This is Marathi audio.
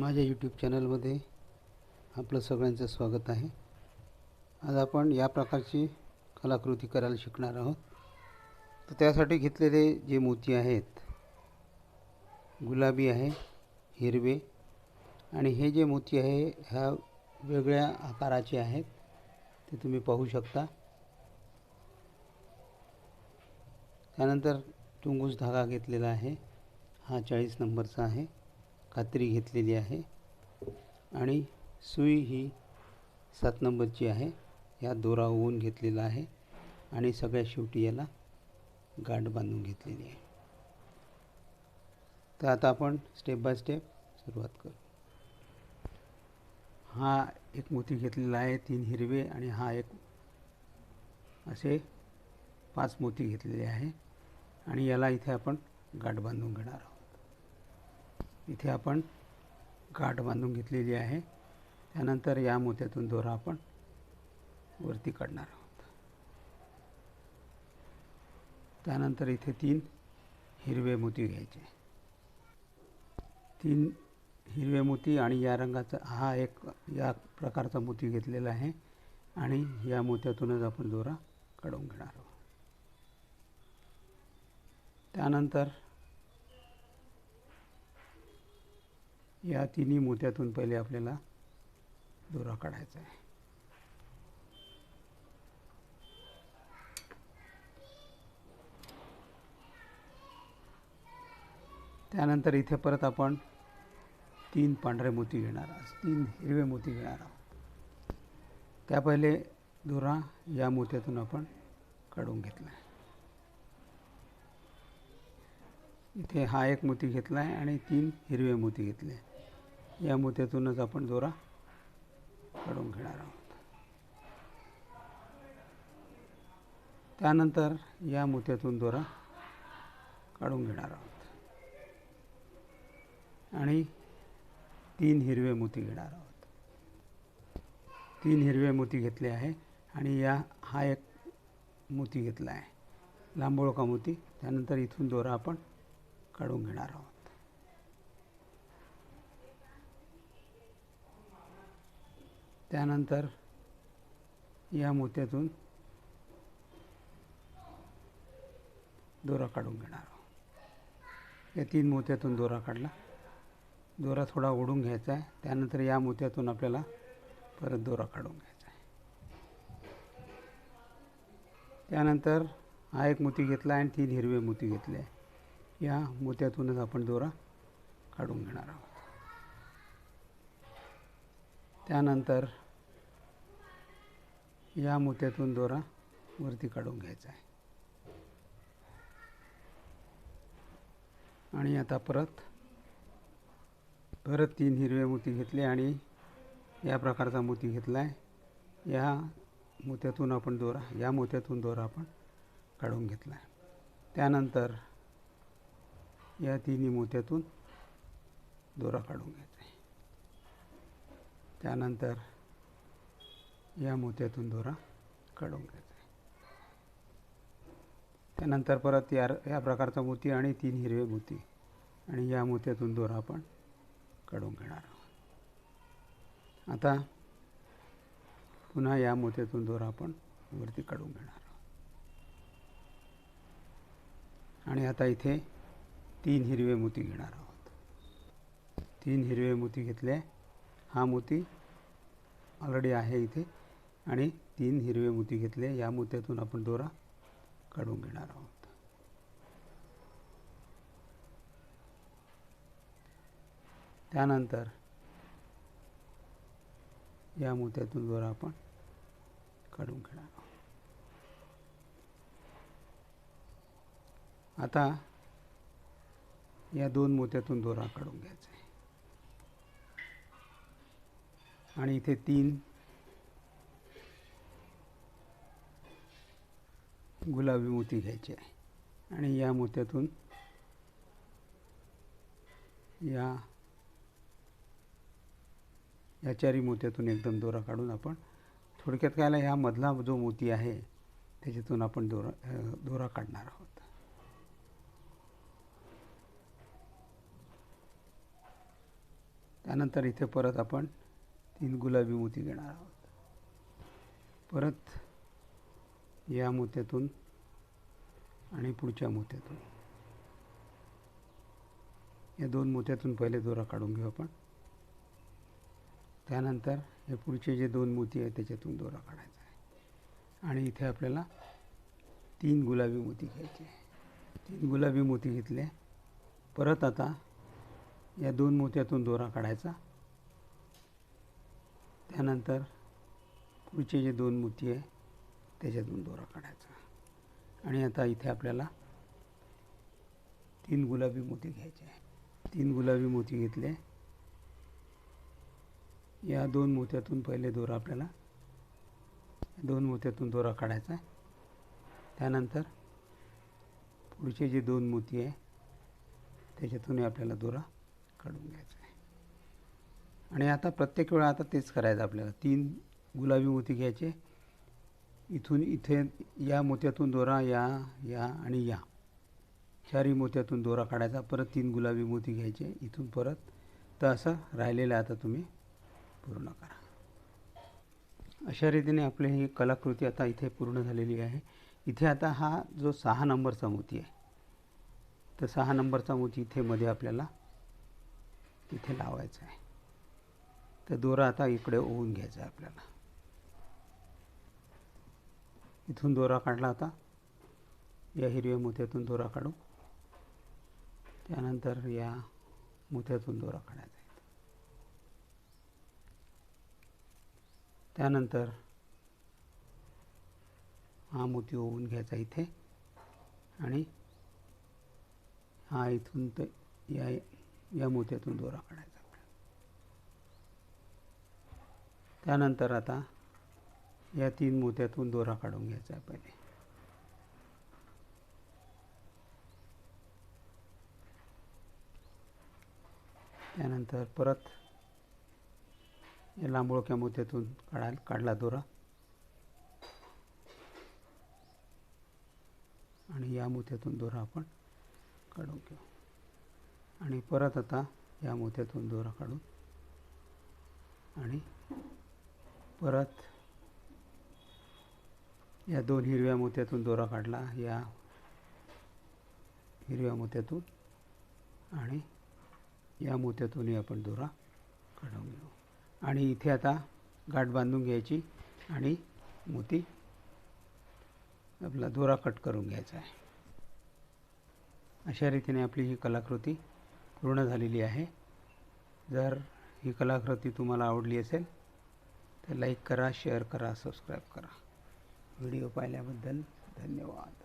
माझ्या यूट्यूब चॅनलमध्ये आपलं सगळ्यांचं स्वागत आहे. आज आपण या प्रकारची कलाकृती करायला शिकणार आहोत. तर त्यासाठी घेतलेले जे मोती आहेत गुलाबी आहे हिरवे आणि हे जे मोती आहे ह्या वेगळ्या आकाराचे आहेत. ते तुम्ही पाहू शकता. त्यानंतर तुंगूस धागा घेतलेला आहे. हा चाळीस नंबरचा आहे. कात्री घेतलेली आहे. आणि सुई ही सात नंबरची आहे. या दोरा ओवून घेतलेला आहे. आणि सगळ्या शेवटी याला गाठ बांधून घेतलेली आहे. तर आता आपण स्टेप बाय स्टेप सुरुवात करू. हा एक मोती घेतलेला आहे तीन हिरवे आणि हा एक असे पाच मोती घेतलेले आहे. आणि याला इथे आपण गाठ बांधून घेणार आहोत. इथे आपण गाठ बांधून घेतलेली आहे. त्यानंतर या मोत्यातून दोरा आपण वरती काढणार आहोत. त्यानंतर इथे तीन हिरवे मोती घ्यायचे. तीन हिरवे मोती आणि या रंगाचा हा एक या प्रकारचा मोती घेतलेला आहे आणि या मोत्यातूनच आपण दोरा काढून घेणार आहोत. त्यानंतर या तिन्ही मोत्यातून पहिले आपल्याला दोरा काढायचा आहे. त्यानंतर इथे परत आपण तीन पांढरे मोती घेणार आहोत. तीन हिरवे मोती घेणार आहोत. त्या पहिले दोरा या मोत्यातून आपण काढून घेतला आहे इथे हा एक मोती घेतला आहे आणि तीन हिरवे मोती घेतले. या मोत्यातूनच आपण दोरा काढून घेणार आहोत. त्यानंतर या मोत्यातून दोरा काढून घेणार आहोत. आणि तीन हिरवे मोती घेणार आहोत. तीन हिरवे मोती घेतले आहे आणि या हा एक मोती घेतला आहे. लांबोळका मोती. त्यानंतर इथून दोरा आपण काढून घेणार आहोत. त्यानंतर या मोत्यातून दोरा काढून घेणार आहोत. या तीन मोत्यातून दोरा काढला. दोरा थोडा ओढून घ्यायचा आहे. त्यानंतर या मोत्यातून आपल्याला परत दोरा काढून घ्यायचा आहे. त्यानंतर हा एक मोती घेतला आणि तीन हिरवे मोती घेतले. आहे या मोत्यातूनच आपण दोरा काढून घेणार आहोत. त्यानंतर या मोत्यातून दोरा वरती काढून घ्यायचा आहे. आणि आता परत परत तीन हिरवे मोती घेतले आणि या प्रकारचा मोती घेतला आहे या मोत्यातून आपण दोरा या मोत्यातून दोरा आपण काढून घेतला आहे त्यानंतर या तिन्ही मोत्यातून दोरा काढून घ्यायचा त्यानंतर या मोत्यातून दोरा काढून घ्यायचा आहे. त्यानंतर परत या या प्रकारचा मोती आणि तीन हिरवे मोती आणि या मोत्यातून दोरा आपण काढून घेणार आहोत. आता पुन्हा या मोत्यातून दोरा आपण वरती काढून घेणार आहोत. आणि आता इथे तीन हिरवे मोती घेणार आहोत. तीन हिरवे मोती घेतले हा मोती ऑलरेडी आहे इथे. आणि तीन हिरवे मोती घेतले. या मोत्यातून आपण दोरा काढून घेणार आहोत. त्यानंतर या मोत्यातून दोरा आपण काढून घेणार आहोत. आता या दोन मोत्यातून दोरा काढून घ्यायचा आहे आणि इथे तीन गुलाबी मोती घ्यायचे आहे. आणि या मोत्यातून या या चारी मोत्यातून एकदम दोरा काढून आपण थोडक्यात काय ह्या मधला जो मोती आहे त्याच्यातून आपण दोरा दोरा काढणार आहोत. त्यानंतर इथे परत आपण तीन गुलाबी मोती घेणार आहोत. परत या मोत्यातून आणि पुढच्या मोत्यातून. या दोन मोत्यातून पहिले दोरा काढून घेऊ आपण. त्यानंतर हे पुढचे जे दोन मोती आहेत त्याच्यातून दोरा काढायचा आहे. आणि इथे आपल्याला तीन गुलाबी मोती घ्यायचे तीन गुलाबी मोती घेतले. परत आता या दोन मोत्यातून दोरा काढायचा. त्यानंतर पुढचे जे दोन मोती आहे त्याच्यातून दोरा काढायचा. आणि आता इथे आपल्याला तीन गुलाबी मोती घ्यायचे आहे तीन गुलाबी मोती घेतले. या दोन मोत्यातून पहिले दोरा आपल्याला दोन मोत्यातून दोरा काढायचा आहे. त्यानंतर पुढचे जे दोन मोती आहे त्याच्यातूनही आपल्याला दोरा काढून घ्यायचा आणि आता प्रत्येक वेळा आता तेच करायचं आपल्याला. तीन गुलाबी मोती घ्यायचे. इथून इथे या मोत्यातून दोरा या या आणि या. चारही मोत्यातून दोरा काढायचा. परत तीन गुलाबी मोती घ्यायचे. इथून परत तर असं राहिलेलं आता तुम्ही पूर्ण करा. अशा रीतीने आपली ही कलाकृती आता इथे पूर्ण झालेली आहे. इथे आता हा जो सहा नंबरचा मोती आहे तर सहा नंबरचा मोती इथे मध्ये आपल्याला इथे लावायचा आहे. तर दोरा आता इकडे ओवून घ्यायचा आहे आपल्याला. इथून दोरा काढला आता. या हिरव्या मोत्यातून दोरा काढू. त्यानंतर या मोत्यातून दोरा काढायचा आहे. त्यानंतर हा मोती ओवून घ्यायचा इथे. आणि हा इथून तर या या मोत्यातून दोरा काढायचा आपल्याला त्यानंतर आता या तीन मोत्यातून दोरा काढून घ्यायचा आहे पहिले. त्यानंतर परत या लांबोळक्या मोत्यातून काढा काढला दोरा. आणि या मोत्यातून दोरा आपण काढून घेऊ. आणि परत आता या मोत्यातून दोरा काढून आणि परत या दोन हिरव्या मोत्यातून दोरा काढला या हिरव्या मोत्यातून आणि या मोत्यातूनही आपण दोरा काढून घेऊ. आणि इथे आता गाठ बांधून घ्यायची आणि मोती आपला दोरा कट करून घ्यायचा आहे. अशा रीतीने आपली ही कलाकृती पूर्ण झालेली आहे. जर ही कलाकृती तुम्हाला आवडली असेल लाईक करा शेअर करा सबस्क्राईब करा. व्हिडिओ पाहिल्याबद्दल धन्यवाद.